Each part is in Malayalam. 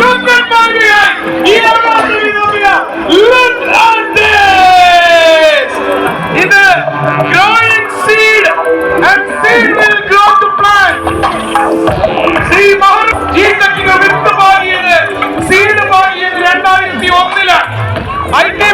Look at Baghdad! You are not the Ethiopia! Look at this! In the growing seed, and seed will grow to plant. See, Mahar, ജീവിതത്തിന് വിത്ത് പാടിയത് സീഡ് പാടിയത് രണ്ടായിരത്തി ഒന്നിലാണ് I T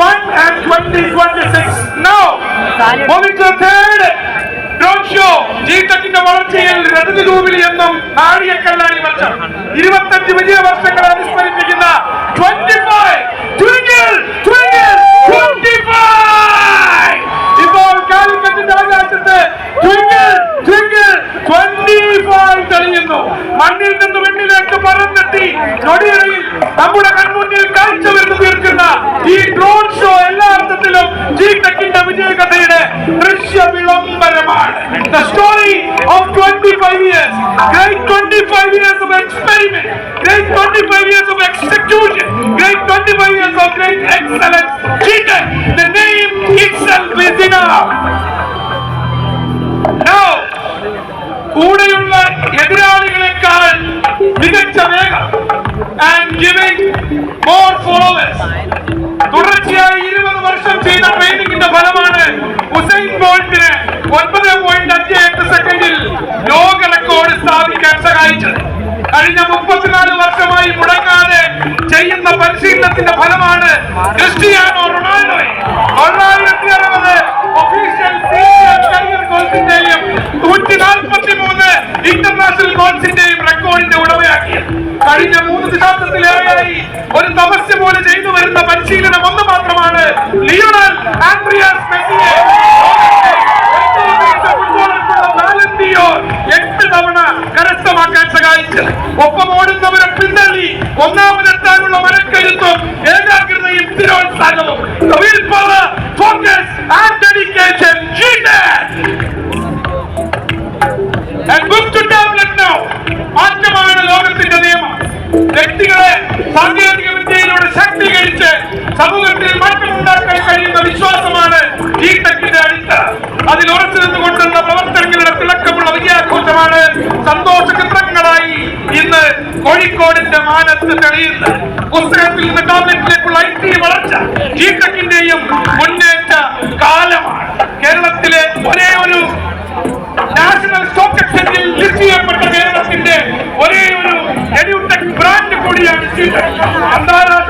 and 2026 now the third drone show ജിടെക്കിന്റെ വളർച്ചയിൽ രജത ജൂബിലി എന്നും നാഴികക്കല്ലാണി വർഷം. ഇരുപത്തഞ്ച് വലിയ വർഷങ്ങൾ അനുസ്മരിപ്പിക്കുന്ന 25 twinkle twinkle 25 ഇപ്പോൾ കാലിക്കറ്റിന്റെ ആകാശത്ത് twinkle twinkle 25 തെളിയുന്നു. മണ്ണിൽ നിന്ന് വെണ്ണിലേക്ക് പറന്നെത്തി. നൊടിയിടയിൽ നമ്മുടെ കൺമുന്നിൽ കാഴ്ച വരുന്നു തീർക്കുന്ന ഈ ഡ്രോൺ ഷോ എല്ലാ അർത്ഥത്തിലും ജി ടെക്കിന്റെ വിജയകഥയുടെ ദൃശ്യ വിളംബരമാണ് The story of 25 years, great 25 years of experiment, great 25 years of execution, great 25 years of great excellence. G-Tech, the name itself is enough. Now, കൂടെയുള്ള എതിരാളികളെക്കാൾ മികച്ച വേഗം ആൻഡ് ഗിവിംഗ് മോർ ഫോളോവേഴ്സ് തുടർച്ചയായി ഇരുപത് വർഷം ചെയ്ത ട്രെയിനിങ്ങിന്റെ ഫലമാണ് ഹുസൈൻ ബോൾട്ടിന് ഒൻപത് പോയിന്റ് അഞ്ച് എട്ട് സെക്കൻഡിൽ ലോക റെക്കോർഡ് സ്ഥാപിക്കാൻ സഹായിച്ചത്. കഴിഞ്ഞ മുപ്പത്തിനാല് വർഷമായി മുടങ്ങാതെ ചെയ്യുന്ന പരിശീലനത്തിന്റെ ഫലമാണ് ക്രിസ്റ്റിയാനോ റൊണാൾഡോയെ. തൊള്ളായിരത്തി അറുപത് ഒഫീഷ്യൽ കരിയർ ഗോൾസിന്റെയും നൂറ്റി നാൽപ്പത്തി മൂന്ന് ഇന്റർനാഷണൽ ഗോൾസിന്റെയും റെക്കോർഡിന്റെ ഉടമയാക്കിയത്. കഴിഞ്ഞ മൂന്ന് ദശാബ്ദത്തിലേറെയായി ഒരു തപസ്യ പോലെ ചെയ്തു വരുന്ന പരിശീലനം ലിയോണൽ ആൻഡ്രിയാസ് മെസ്സിയെ എട്ട് തവണ കരസ്ഥമാക്കാൻ സഹായിച്ചത്. ഒപ്പം ഓടുന്നവരെ പിന്തള്ളി ഒന്നാമതെത്താനുള്ള മനക്കരുത്തും ഏകാഗ്രതയും സ്ഥിരോത്സാഹവും to tablet now. മാറ്റമാണ് ലോകത്തിന്റെ നിയമം. വ്യക്തികളെ സാങ്കേതിക വിദ്യയിലൂടെ ശക്തീകരിച്ച് സമൂഹത്തിൽ കോഴിക്കോടിന്റെ മാനത്ത് തെളിയുന്ന പുസ്തകത്തിൽ നിന്ന് ടോപ്പിലേക്കുള്ള ഐ ടി വളർച്ച ഈ ടെക്കിന്റെയും മുന്നേറ്റ കാലമാണ്. കേരളത്തിലെ ഒരേ ഒരു നാഷണൽ സ്റ്റോക്ക് എക്സ്ചേഞ്ചിൽ ലിസ്റ്റ് ചെയ്യപ്പെട്ട കേരളത്തിന്റെ ഒരേ ഒരു എഡ്യൂടെക് ബ്രാൻഡ് കൂടിയാണ് അന്താരാഷ്ട്ര